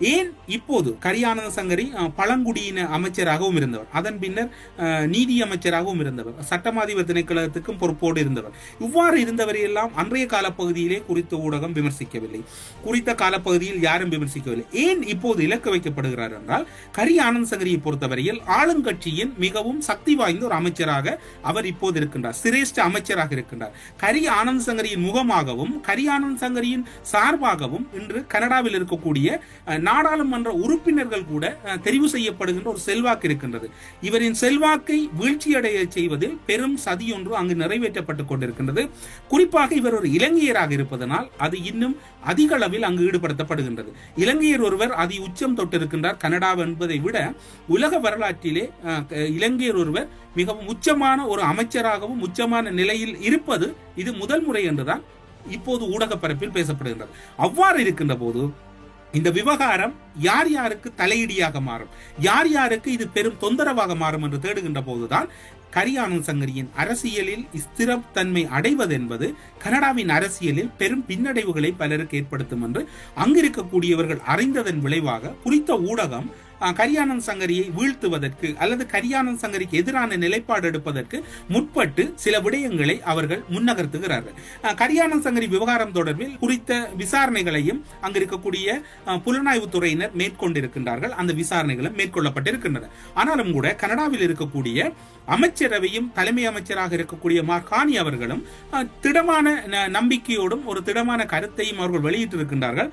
ஏன் இப்போது கரியானந்த சங்கரி பழங்குடியின அமைச்சராகவும் இருந்தவர். அதன் பின்னர் நீதி அமைச்சராகவும் இருந்தவர். சட்டமாதிபர் திணைக்களத்துக்கும் பொறுப்போடு இருந்தவர். இவ்வாறு இருந்தவரையெல்லாம் அன்றைய காலப்பகுதியிலே குறித்த ஊடகம் விமர்சிக்கவில்லை. குறித்த காலப்பகுதியில் யாரும் விமர்சிக்கவில்லை. ஏன் இப்போது இலக்கு வைக்கப்படுகிறார் என்றால் கரி ஆனந்த் சங்கரியை பொறுத்தவரையில் ஆளுங்கட்சியின் மிகவும் சக்தி வாய்ந்த ஒரு அமைச்சராக அவர் இப்போது இருக்கின்றார். சிரேஷ்ட அமைச்சராக இருக்கின்றார். கரி ஆனந்த் சங்கரியின் முகமாகவும் கரி ஆனந்த் சங்கரியின் சார்பாகவும் இன்று கனடாவில் இருக்கக்கூடிய நாடாளுமன்ற உறுப்பினர்கள் கூட தெரிவு செய்யப்படுகின்ற ஒரு செல்வாக்கு இருக்கின்றது. இவரின் செல்வாக்கை வீழ்ச்சியடைய செய்வதில் பெரும் சதி ஒன்று அங்கு நிறைவேற்றப்பட்டுக் கொண்டிருக்கின்றது. குறிப்பாக இவர் ஒரு இலங்கையராக இருப்பதனால் அது இன்னும் அதிக அளவில் அங்கு ஈடுபடுத்தப்படுகின்றது. இலங்கையர் ஒருவர் அதி உச்சம் தொட்டிருக்கின்றார். கனடா என்பதை விட உலக வரலாற்றிலே அஹ், இலங்கையர் ஒருவர் மிகவும் உச்சமான ஒரு அமைச்சராகவும் உச்சமான நிலையில் இருப்பது இது முதல் முறை என்றுதான் இப்போது ஊடக பரப்பில் பேசப்படுகின்றது. அவ்வாறு இருக்கின்ற போது இந்த விவகாரம் யார் யாருக்கு தலையிடியாக மாறும்? யார் யாருக்கு இது பெரும் தொந்தரவாக மாறும் என்று தேடுகின்ற போதுதான் கரியானந்த் சங்கரியின் அரசியலில் ஸ்திரத்தன்மை அடைவது என்பது கனடாவின் அரசியலில் பெரும் பின்னடைவுகளை பலருக்கு ஏற்படுத்தும் என்று அங்கிருக்கக்கூடியவர்கள் அறிந்ததன் விளைவாக குறித்த ஊடகம் கரியானந்த் சங்கரியை வீழ்த்துவதற்கு அல்லது கரியானந்த் சங்கரிக்கு எதிரான நிலைப்பாடு எடுப்பதற்கு முற்பட்டு சில விடயங்களை அவர்கள் முன்னகர்த்துகிறார்கள். கரியானந்த் சங்கரி விவகாரம் தொடர்பில் குறித்த விசாரணைகளையும் அங்கிருக்கக்கூடிய புலனாய்வு துறையினர் மேற்கொண்டிருக்கின்றார்கள். அந்த விசாரணைகளும் மேற்கொள்ளப்பட்டிருக்கின்றன. ஆனாலும் கூட கனடாவில் இருக்கக்கூடிய அமைச்சரவையும் தலைமை அமைச்சராக இருக்கக்கூடிய மார்கானி அவர்களும் திடமான நம்பிக்கையோடும் ஒரு திடமான கருத்தையும் அவர்கள் வெளியிட்டிருக்கின்றார்கள்.